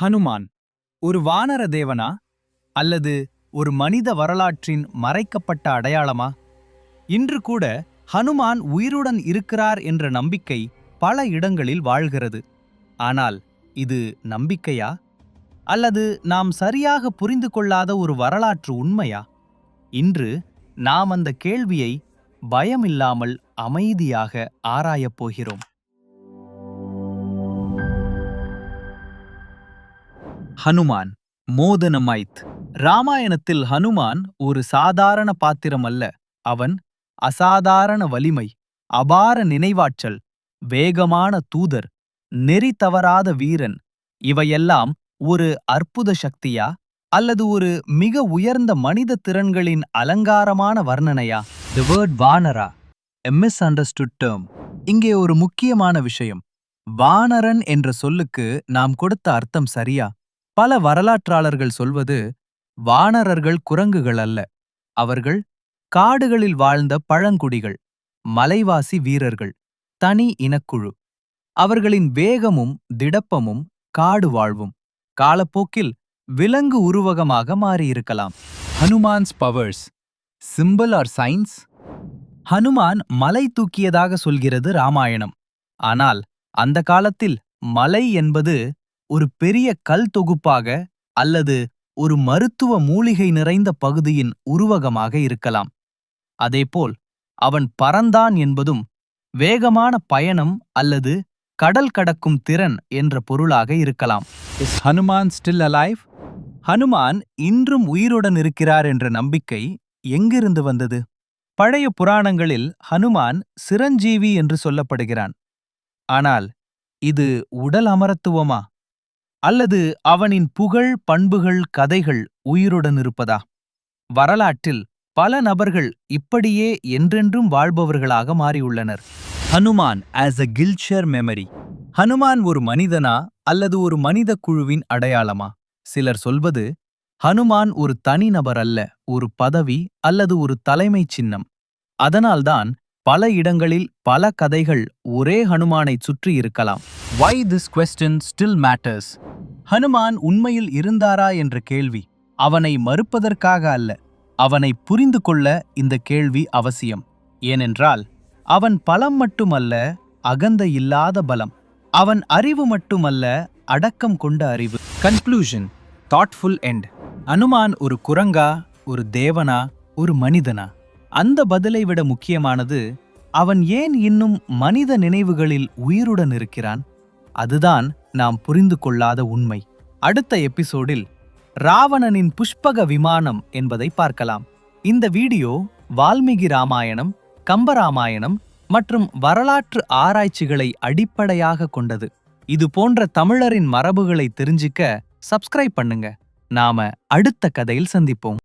ஹனுமான் ஒரு வானர தேவனா? அல்லது ஒரு மனித வரலாற்றின் மறைக்கப்பட்ட அடையாளமா? இன்று கூட ஹனுமான் உயிருடன் இருக்கிறார் என்ற நம்பிக்கை பல இடங்களில் வாழ்கிறது. ஆனால் இது நம்பிக்கையா? அல்லது நாம் சரியாக புரிந்து கொள்ளாத ஒரு வரலாற்று உண்மையா? இன்று நாம் அந்த கேள்வியை பயமில்லாமல் அமைதியாக ஆராயப் போகிறோம். ஹனுமான் மோதனமைத் ராமாயணத்தில் ஹனுமான் ஒரு சாதாரண பாத்திரம் அல்ல. அவன் அசாதாரண வலிமை அபார நினைவாற்றல் வேகமான தூதர் நெறி தவறாத வீரன். இவையெல்லாம் ஒரு அற்புத சக்தியா? அல்லது ஒரு மிக உயர்ந்த மனித திறன்களின் அலங்காரமான வர்ணனையா? The word Vanara a misunderstood term இங்கே ஒரு முக்கியமான விஷயம். வானரன் என்ற சொல்லுக்கு நாம் கொடுத்த அர்த்தம் சரியா? பல வரலாற்றாளர்கள் சொல்வது வானரர்கள் குரங்குகள் அல்ல. அவர்கள் காடுகளில் வாழ்ந்த பழங்குடிகள் மலைவாசி வீரர்கள் தனி இனக்குழு. அவர்களின் வேகமும் திடப்பமும் காடு வாழ்வும் காலப்போக்கில் விலங்கு உருவகமாக மாறியிருக்கலாம். Hanuman's powers symbol or science Hanuman மலை தூக்கியதாக சொல்கிறது ராமாயணம். ஆனால் அந்த காலத்தில் மலை என்பது ஒரு பெரிய கல் தொகுப்பாக அல்லது ஒரு மருத்துவ மூலிகை நிறைந்த பகுதியின் உருவகமாக இருக்கலாம். அதேபோல் அவன் பறந்தான் என்பதும் வேகமான பயணம் அல்லது கடல் கடக்கும் திறன் என்ற பொருளாக இருக்கலாம். Is Hanuman still alive Hanuman இன்றும் உயிருடன் இருக்கிறார் என்ற நம்பிக்கை எங்கிருந்து வந்தது? பழைய புராணங்களில் ஹனுமான் சிரஞ்சீவி என்று சொல்லப்படுகிறான். ஆனால் இது உடல் அமரத்துவமா? அல்லது அவனின் புகழ் பண்புகள் கதைகள் உயிருடன் இருப்பதா? வரலாற்றில் பல நபர்கள் இப்படியே என்றென்றும் வாழ்பவர்களாக மாறியுள்ளனர். Hanuman as a cultural memory Hanuman ஒரு மனிதனா அல்லது ஒரு மனித குழுவின் அடையாளமா? சிலர் சொல்வது ஹனுமான் ஒரு தனிநபர் அல்ல ஒரு பதவி அல்லது ஒரு தலைமைச் சின்னம். அதனால்தான் பல இடங்களில் பல கதைகள் ஒரே ஹனுமானைச் சுற்றி இருக்கலாம். Why this question still matters Hanuman உண்மையில் இருந்தாரா என்ற கேள்வி அவனை மறுப்பதற்காக அல்ல அவனை புரிந்து கொள்ள இந்த கேள்வி அவசியம். ஏனென்றால் அவன் பலம் மட்டுமல்ல அகந்த இல்லாத பலம். அவன் அறிவு மட்டுமல்ல அடக்கம் கொண்ட அறிவு. கன்க்ளூஷன் தாட்ஃபுல் எண்ட் அனுமான் ஒரு குரங்கா ஒரு தேவனா ஒரு மனிதனா? அந்த பதிலை விட முக்கியமானது அவன் ஏன் இன்னும் மனித நினைவுகளில் உயிருடன் இருக்கிறான்? அதுதான் நாம் புரிந்து கொள்ளாத உண்மை. அடுத்த எபிசோடில் ராவணனின் புஷ்பக விமானம் என்பதை பார்க்கலாம். இந்த வீடியோ வால்மீகி ராமாயணம் கம்பராமாயணம் மற்றும் வரலாற்று ஆராய்ச்சிகளை அடிப்படையாக கொண்டது. இது போன்ற தமிழரின் மரபுகளை தெரிஞ்சிக்க சப்ஸ்கிரைப் பண்ணுங்க. நாம அடுத்த கதையில் சந்திப்போம்.